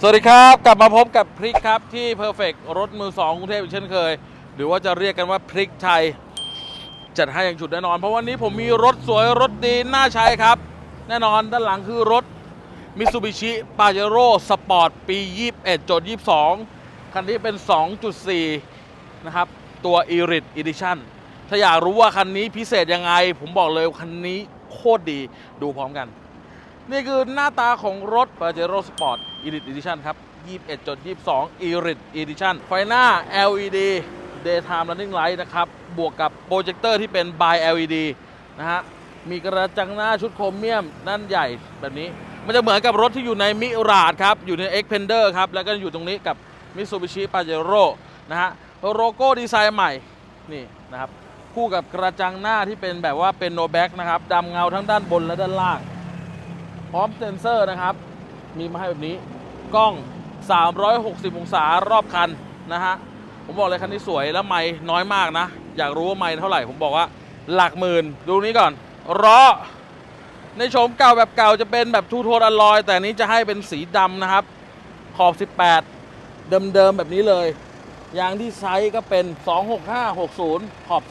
สวัสดีครับ กลับมาพบกับพริกครับ ที่ Perfect รถมือสองกรุงเทพอีกเช่นเคย หรือว่าจะเรียกกันว่าพริกไทย จัดให้อย่างฉุดแน่นอน เพราะวันนี้ผมมีรถสวยรถดี น่าใช้ครับ แน่นอนด้านหลังคือรถ Mitsubishi Pajero Sport ปี 21จด22 คันนี้เป็น 2.4 นะครับ ตัว Iris Edition ถ้าอยากรู้ว่าคันนี้พิเศษยังไง ผมบอกเลยคันนี้โคตรดีดูพร้อมกัน นี่คือหน้าตาของรถ Pajero Sport Elite Edition ครับ 21.22 Elite Edition ไฟหน้า LED Daytime Running Light นะครับ บวกกับโปรเจคเตอร์ที่เป็น By LED นะฮะ มีกระจังหน้าชุดโครเมียมนั่นใหญ่แบบนี้ มันจะเหมือนกับรถที่อยู่ในมิราดครับ อยู่ใน Xpander ครับ แล้วก็อยู่ตรงนี้กับ Mitsubishi Pajero นะฮะ โลโก้ดีไซน์ใหม่ นี่นะครับ คู่กับกระจังหน้าที่เป็นแบบว่าเป็นโนแบ็กนะครับดำเงาทั้งด้านบนและด้านล่าง พร้อมเซ็นเซอร์นะครับ มีมาให้แบบนี้กล้อง 360 องศารอบคันนะฮะผมบอกเลยคันนี้สวยแล้วไม่น้อยมากนะ อยากรู้ว่าไม่เท่าไหร่ ผมบอกว่าหลักหมื่น ดูนี้ก่อนล้อในโฉมเก่าแบบเก่าจะเป็นแบบทูโทนอลลอย แต่นนี้จะให้เป็นสีดำนะครับ ขอบ 18 เดิมๆแบบนี้เลยยางที่ใช้ก็เป็น 26560 ขอบ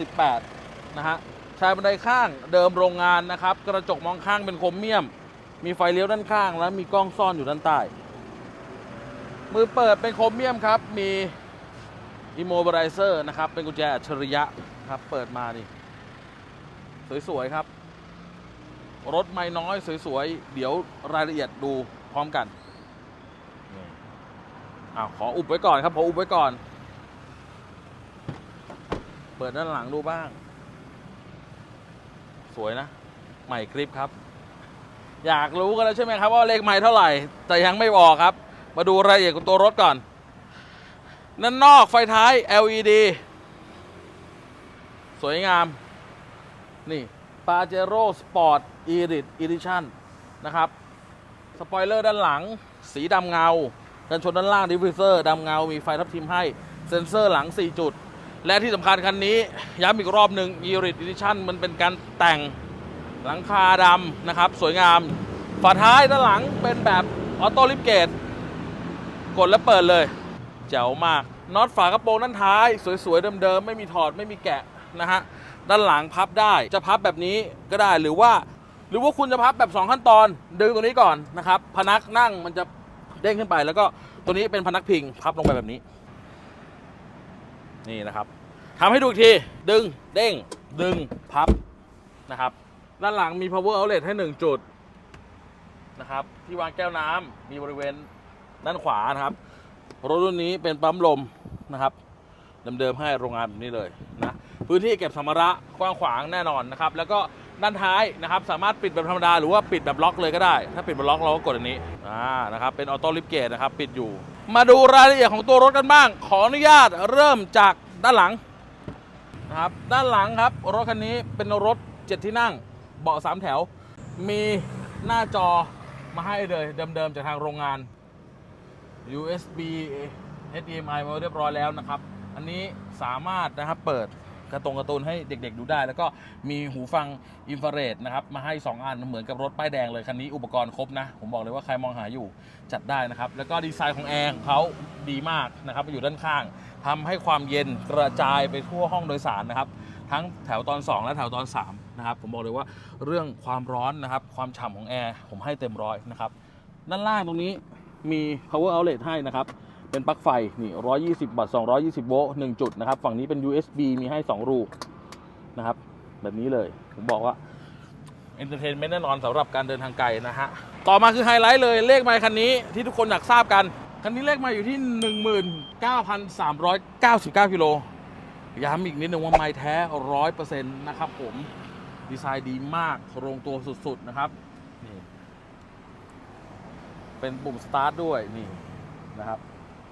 18 นะฮะชายบันไดข้างเดิมโรงงานนะครับ กระจกมองข้างเป็นโครเมียม มีไฟเลี้ยวด้านข้างแล้วมีกล้องซ่อนอยู่ด้านใต้ มือเปิดเป็นโครเมียมครับ มีอิโมบไรเซอร์นะครับ เป็นกุญแจอัจฉริยะครับ เปิดมานี่ สวย ๆ ครับ รถไม่น้อย สวย ๆ เดี๋ยวรายละเอียดดูพร้อมกันอ้าวขออุบไว้ก่อนครับ ขออุบไว้ก่อน เปิดด้านหลังดูบ้าง สวยนะ ใหม่คลิปครับ อยากรู้กันแล้วใช่ไหมครับว่าเลขไม้เท่าไหร่ แต่ยังไม่บอกครับ มาดูรายละเอียดของตัวรถก่อนนั่นนอกไฟท้าย LED สวยงาม นี่ Pajero Sport Iris Edition นะครับ สปอยเลอร์ด้านหลัง สีดำเงา กันชนด้านล่างดิฟฟิวเซอร์ดำเงา มีไฟทับทิมให้ เซ็นเซอร์หลัง 4 จุด และที่สำคัญคันนี้ ย้ำอีกรอบหนึ่ง Iris Edition มันเป็นการแต่ง หลังคาดำนะครับ สวยงาม ฝาท้ายด้านหลังเป็นแบบออโต้ลิฟเกต กดแล้วเปิดเลยแจ๋วมากน็อตฝากระโปรงด้านท้าย สวยๆเดิมๆไม่มีถอดไม่มีแกะนะฮะด้านหลังพับได้จะพับแบบนี้ก็ได้หรือว่า หรือว่าคุณจะพับแบบ 2 ขั้นตอน ดึงตัวนี้ก่อนนะครับ พนักนั่งมันจะเด้งขึ้นไปแล้วก็ตัวนี้เป็นพนักพิงพับลงไปแบบนี้ นี่นะครับทำให้ดูอีกที ดึงเด้ง ดึงพับนะครับ ด้านหลังมี power outlet ให้ 1 จุดนะครับ ที่วางแก้วน้ำมีบริเวณด้านขวานะครับ รถรุ่นนี้เป็นปั๊มลมนะครับเดิมๆให้โรงงานแบบนี้เลยนะพื้นที่เก็บสัมภาระกว้างขวางแน่นอนนะครับ แล้วก็ด้านท้ายนะครับ สามารถปิดแบบธรรมดาหรือว่าปิดแบบล็อกเลยก็ได้ ถ้าปิดแบบล็อกเราก็กดอันนี้อ่านะครับเป็นออโต้ลิฟเกตนะครับ ปิดอยู่ มาดูรายละเอียดของตัวรถกันบ้าง ขออนุญาตเริ่มจากด้านหลังนะครับ ด้านหลังครับรถคันนี้เป็นรถ 7 ที่นั่ง เบาะสามแถว มีหน้าจอมาให้เลยเดิมๆจากทางโรงงาน USB HDMI มาเรียบร้อยแล้วนะครับ อันนี้สามารถนะครับเปิดกระตรงกร์ตูนให้เด็กๆดูได้ แล้วก็มีหูฟังอินฟราเรดนะครับ มาให้ 2 อันเหมือนกับรถป้ายแดงเลย คันนี้อุปกรณ์ครบนะ ผมบอกเลยว่าใครมองหาอยู่จัดได้นะครับ แล้วก็ดีไซน์ของแอร์ของเขาดีมากนะครับอยู่ด้านข้างทำให้ความเย็นกระจายไปทั่วห้องโดยสารนะครับ ทั้งแถวตอน 2 และแถวตอน3นะครับผมบอกเลยว่าเรื่องความร้อนนะครับความฉ่ำของแอร์ผมให้เต็มร้อยนะครับด้านล่างตรงนี้มี power outlet ให้นะครับเป็นปลั๊กไฟนี่120 วัตต์220 โวลต์1จุดนะครับฝั่งนี้เป็น USB มีให้ 2 รูนะครับแบบนี้เลยผมบอกว่าเอนเตอร์เทนเมนต์แน่นอนสำหรับการเดินทางไกลนะฮะ ต่อมาคือไฮไลท์เลยเลขไมค์คันนี้ที่ทุกคนอยากทราบกัน คันนี้เลขไมค์อยู่ที่ 19,399 กิโล ย้ำอีกนิดนึงว่าไม้แท้ร้อยเปอร์เซ็นต์นะครับผม ดีไซน์ดีมากโรงตัวสุดๆนะครับ นี่ เป็นปุ่มสตาร์ทด้วย นี่นะครับ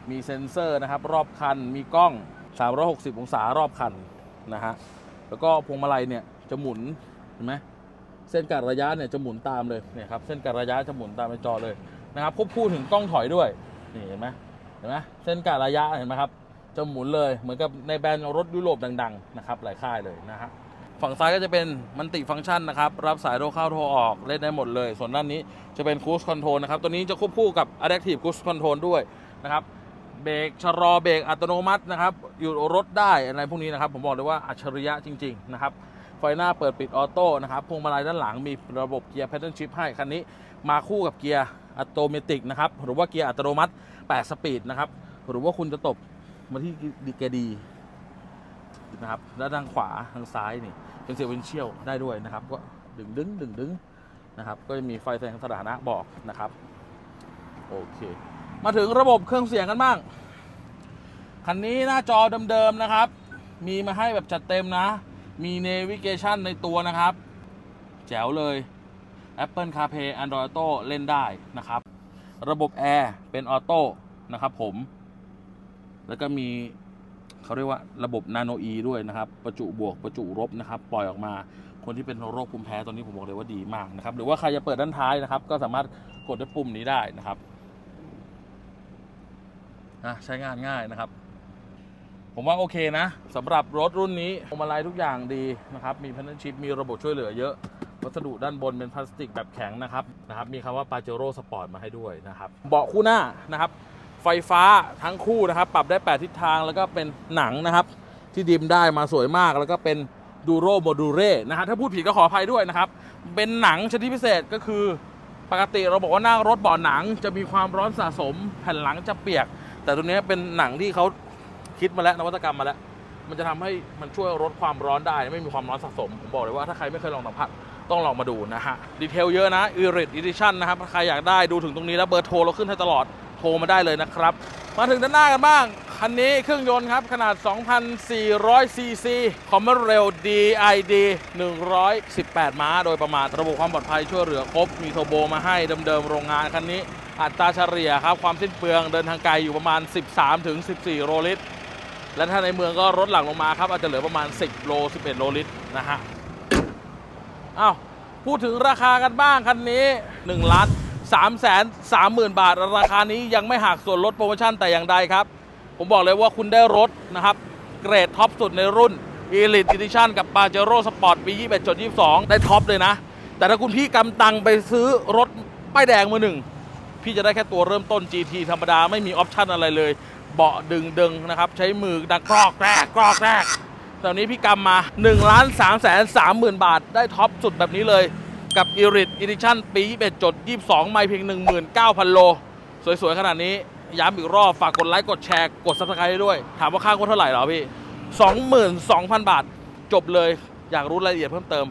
มีเซ็นเซอร์นะครับ รอบคัน มีกล้อง 360 องศารอบคันนะฮะ แล้วก็พวงมาลัยเนี่ยจะหมุน เห็นไหมเส้นกัดระยะเนี่ยจะหมุนตามเลย เนี่ยครับ เส้นกัดระยะจะหมุนตามในจอเลยนะครับควบคู่ถึงกล้องถอยด้วย นี่เห็นไหมเห็นไหมเส้นกัดระยะเห็นไหมครับ จะหมุนเลยเหมือนกับในแบรนด์รถยุโรปดังๆนะครับหลายค่ายเลยนะฮะฝั่งซ้ายก็จะเป็นมันติฟังก์ชันนะครับ รับสายโทรเข้าโทรออกเล่นได้หมดเลย ส่วนด้านนี้จะเป็น Cruise Control นะครับ ตัวนี้จะควบคู่กับ Adaptive Cruise Control ด้วยนะครับเบรกชะลอเบรกอัตโนมัตินะครับอยู่รถได้อะไรพวกนี้นะครับ ผมบอกเลยว่าอัจฉริยะจริง ๆ นะครับ ไฟหน้าเปิดปิดออโต้นะครับพวงมาลัยด้านหลังมีระบบเกียร์ Pattern Shift ให้คันนี้มาคู่กับเกียร์อัตโนมัตินะครับหรือว่าเกียร์อัตโนมัติ 8 สปีดนะครับหรือว่าคุณจะตบ มาที่ดีเกดีนะครับแล้วทางขวาทางซ้ายนี่เป็นเซเวนเชียลได้ด้วยนะครับ ก็ดึงดึงดึงดึงนะครับ ก็จะมีไฟแสดงสถานะบอกนะครับ โอเค มาถึงระบบเครื่องเสียงกันบ้าง คันนี้หน้าจอเดิมๆนะครับ มีมาให้แบบจัดเต็มนะ มี Navigation ในตัวนะครับ แจ๋วเลย Apple CarPlay Android Auto เล่นได้นะครับ ระบบแอร์เป็นออโต้นะครับผม แล้วก็มีเขาเรียกว่าระบบนาโนอีด้วยนะครับ ประจุบวกประจุลบนะครับ ปล่อยออกมา คนที่เป็นโรคภูมิแพ้ตอนนี้ผมบอกเลยว่าดีมากนะครับ หรือว่าใครจะเปิดด้านท้ายนะครับ ก็สามารถกดด้วยปุ่มนี้ได้นะครับนะใช้งานง่ายนะครับ ผมว่าโอเคนะสำหรับรถรุ่นนี้พวงมาลัยทุกอย่างดีนะครับ มีพันธชิปมีระบบช่วยเหลือเยอะวัสดุด้านบนเป็นพลาสติกแบบแข็งนะครับนะครับ มีคำว่า p a j e r o Sport มาให้ด้วยนะครับ เบาะคู่หน้านะครับ ไฟฟ้าทั้งคู่นะครับ ปรับได้ 8 ทิศทางแล้วก็เป็นหนังนะครับ ที่ดิมได้มาสวยมากแล้วก็เป็นดูโรโมดูเร่นะฮะถ้าพูดผิดก็ขออภัยด้วยนะครับ เป็นหนังชนิดพิเศษก็คือปกติเราบอกว่านั่งรถเบาะหนังจะมีความร้อนสะสม แผ่นหลังจะเปียก แต่ตัวนี้เป็นหนังที่เขาคิดมาแล้วนวัตกรรมมาแล้ว มันจะทำให้มันช่วยลดความร้อนได้ ไม่มีความร้อนสะสมผมบอกเลยว่าถ้าใครไม่เคยลองสัมผัสต้องลองมาดูนะฮะดีเทลเยอะนะ i r i t Edition นะครับใครอยากได้ดูถึงตรงนี้แล้วเบอร์โทรเราขึ้นให้ตลอด ทรมาได้เลยนะครับ มาถึงด้านหน้ากันบ้าง คันนี้เครื่องยนต์ครับ ขนาด 2,400 ซีซีคอมเมอร์เรล DID 118 ม้า โดยประมาณระบบความปลอดภัยช่วยเหลือครบ มีโทร์โบมาให้เดิมๆโรงงานคันนี้ อัตราเฉลี่ยครับความสิ้นเปลืองเดินทางไกลอยู่ประมาณ 13-14 โลลิตร และถ้าในเมืองก็ลดหลั่งลงมาครับอาจจะเหลือประมาณ 10 โล 11 โลลิตรนะฮะอ้าวพูดถึงราคากันบ้างคันนี้1ล้าน 3แสน3หมื่นบาท ราคานี้ยังไม่หักส่วนลดโปรโมชั่นแต่อย่างใดครับ ผมบอกเลยว่าคุณได้รถนะครับ เกรดท็อปสุดในรุ่น Elite Edition กับ Pajero Sport ปี 21.22 ได้ท็อปเลยนะ แต่ถ้าคุณพี่กำตังไปซื้อรถป้ายแดงมือหนึ่ง พี่จะได้แค่ตัวเริ่มต้น GT ธรรมดาไม่มีออปชั่นอะไรเลย เบาะดึงดึงนะครับ ใช้มือดังกรอกแรกกรอกแรกตอนนี้พี่กำมา1ล้าน3แสน3หมื่นบาท ได้ท็อปสุดแบบนี้เลย กับ e r i t Edition ปี 21จด 22 ไม่เพียง 19,000 โล สวยๆ ขนาดนี้ ย้ำอีกรอบ ฝากกดไลค์ กดแชร์ กด Subscribe ให้ด้วย ถามว่าค่างวดเท่าไหร่หรอพี่ 22,000 บาท จบเลย อยากรู้รายละเอียดเพิ่มเติม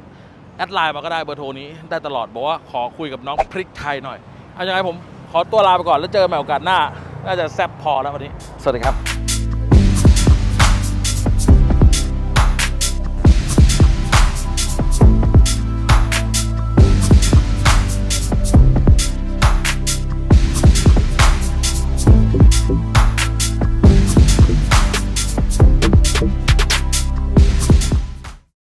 แอดไลน์มาก็ได้เบอร์โทรนี้ ได้ตลอด บอกว่าขอคุยกับน้องพริกไทยหน่อย เอาอยังไงผมขอตัวลาไปก่อนแล้วเจอกันใหม่โอกาสหน้า น่าจะแซ่บพอแล้ววันนี้ สวัสดีครับ